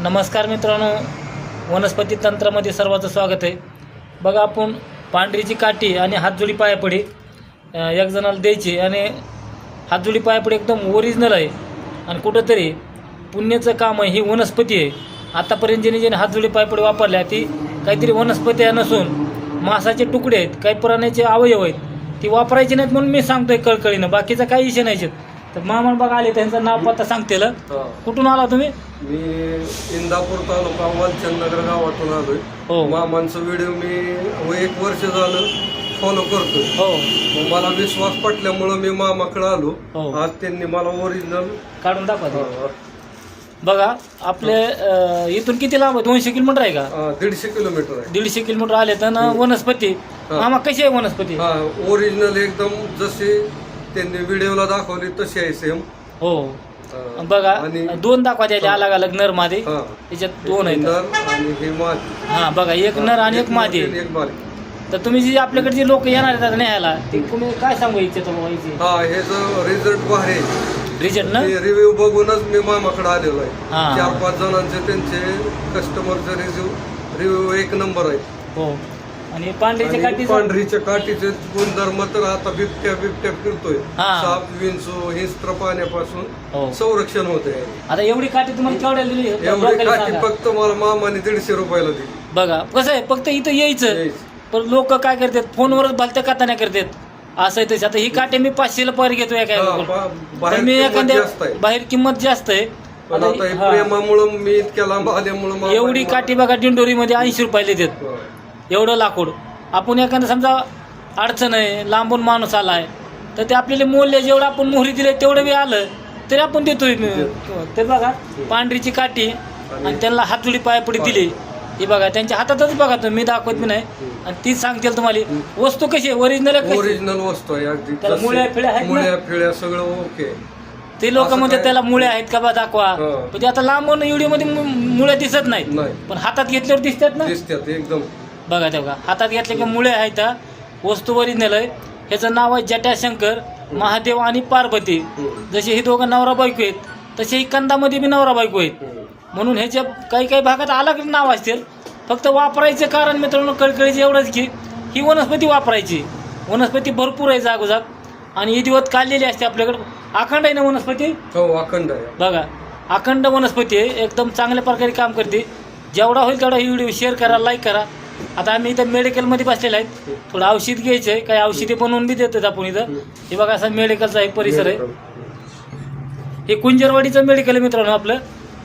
नमस्कार मित्रांनो वनस्पती तंत्रामध्ये सर्वांचं स्वागत आहे. बघा आपण पांढरीची काठी आणि हातजोडी पायापडी एक जणाला द्यायची आणि हातजोडी पायापडी एकदम ओरिजिनल आहे. आणि कुठंतरी पुण्याचं काम आहे ही वनस्पती आहे. आतापर्यंत ज्याने ज्याने हातजोडी पायपडी वापरल्या ती काहीतरी वनस्पती आहे नसून मांसाचे तुकडे आहेत काही प्राण्याचे अवयव आहेत ती वापरायची नाहीत म्हणून मी सांगतोय कळकळीनं बाकीचा काही इशे नाही तर मामा बघा आले त्यांचं नाव पत्ता सांगतेल. हा. कुठून आला तुम्ही? मी इंदापूर तालुका वालचंदनगर गावातून आलोय. हो. मामांचं व्हिडिओ मी व एक वर्ष झालं फॉलो करतोय. हो. मग मला विश्वास पटल्यामुळं मी मामाकडे आलो. हो. आज त्यांनी मला ओरिजिनल काढून दाखवा ते. बघा आपले अं, इथून किती लांब आहे? दोनशे किलोमीटर आहे का? दीडशे किलोमीटर आहे. दीडशे किलोमीटर आले तर ना वनस्पती. हा. मामा कशी आहे वनस्पती? हा ओरिजिनल एकदम जसे त्यांनी व्हिडिओला दाखवली तशी आहे सेम हो. बघा आणि दोन दाखवा त्याचे अलग अलग नर मादे. हा. त्याच्यात दोन आहेत. नर आणि हे मादी. हा बघा एक नर आणि एक मादी. मोठी आणि आहे. एक बारीक तर तुम्ही जी आपल्याकडे जे लोक येणार आहेत न्यायला ते तुम्ही काय सांगू इच्छिता बाबा याची हा हे जो रिझल्ट भारी रिजल्ट ना? रिव्ह्यू बघूनच मी मामाकडे आलेलो हा. आहे. चार पाच जणांचे त्यांचे कस्टमरचे रिव्ह्यू रिव्ह्यू एक नंबर आहे हो. आणि पांढरीच्या आणि काठी पांढरीच्या काठीचे गुणधर्म तर आता बिबट्या बिबट्या फिरतोय. हा. साप विंचू हिंस्त्र पाण्यापासून हो. संरक्षण होते आता एवढी काठी तुम्हाला केवढ्या दिली? एवढी लोकांना काठी सांगा. फक्त मला मामाने दीडशे रुपयाला दिली. बघा कसं आहे फक्त इथं यायचं. यायचं. पण लोक काय करतात? फोनवरच भलत्या कथाने करतात. असं आहे तसं. आता ही काटे मी पाचशेला पर घेतो एका हा, एकाकडून. बा- तर बाहेर मी किंमत एखाद्या आहे. बाहेर किंमत जास्त आहे. पण आता आता हे हा. प्रेमामुळं मी इतक्या लांब आल्यामुळं मामाने एवढी काठी बघा दिंडोरीमध्ये ऐंशी रुपयाला देतात. हा. एवढं लाकूड. आपण एखादं समजा अडचण आहे लांबून माणूस आलाय तर ते आपल्याला मूल्य जेवढं आपण मोहरी दिले तेवढं बी आलं तरी आपण देतोय. ते बघा पांढरीची काठी आणि त्यांना हातुडी पायपडी दिली. ही बघा त्यांच्या हातातच बघा तुम्ही मी दाखवत मी नाही आणि तीच सांगतील तुम्हाला. वस्तू कशी आहे? ओरिजिनल ओरिजिनल वस्तू आहे अगदी त्याला मुळ्या फिळ्या आहेत ना? मुळ्या फिळ्या सगळं ओके ते लोक असं काय? त्याला मुळे आहेत का बा दाखवा. हा. पण ते आता लांबून व्हिडिओमध्ये मु- मुळे दिसत नाहीत. नाही. पण हातात घेतल्यावर दिसतात ना? दिसतात एकदम. बघा ते बघा. हातात घेतले की मुळे आहेत. वस्तू ओरिजिनल आहे ह्याचं नाव आहे जटाशंकर महादेव आणि पार्वती. जसे हे दोघं नवरा बायको आहेत तसे ही कंदामध्ये बी नवरा बायको आहेत. म्हणून ह्याच्या काही काही भागात अलग नाव असतील फक्त वापरायचं कारण मित्रांनो कळकळीचं एवढंच की ही वनस्पती वापरायची. वनस्पती भरपूर आहे जागोजाग. आणि ही दिवस काढलेली असते आपल्याकडं. अखंड आहे ना वनस्पती? हो अखंड आहे. बघा. अखंड वनस्पती आहे. एकदम चांगल्या प्रकारे काम करते. जेवढा होईल तेवढा ही व्हिडिओ शेअर करा लाईक करा. आता आम्ही इथं मेडिकलमध्ये बसलेलो आहेत. थोडं औषध घ्यायचं आहे. काही औषधी बनवून बी देतात आपण इथं. हे बघा असा मेडिकलचा एक परिसर आहे. हे कुंजरवाडीचं मेडिकल आहे मित्रांनो आपलं.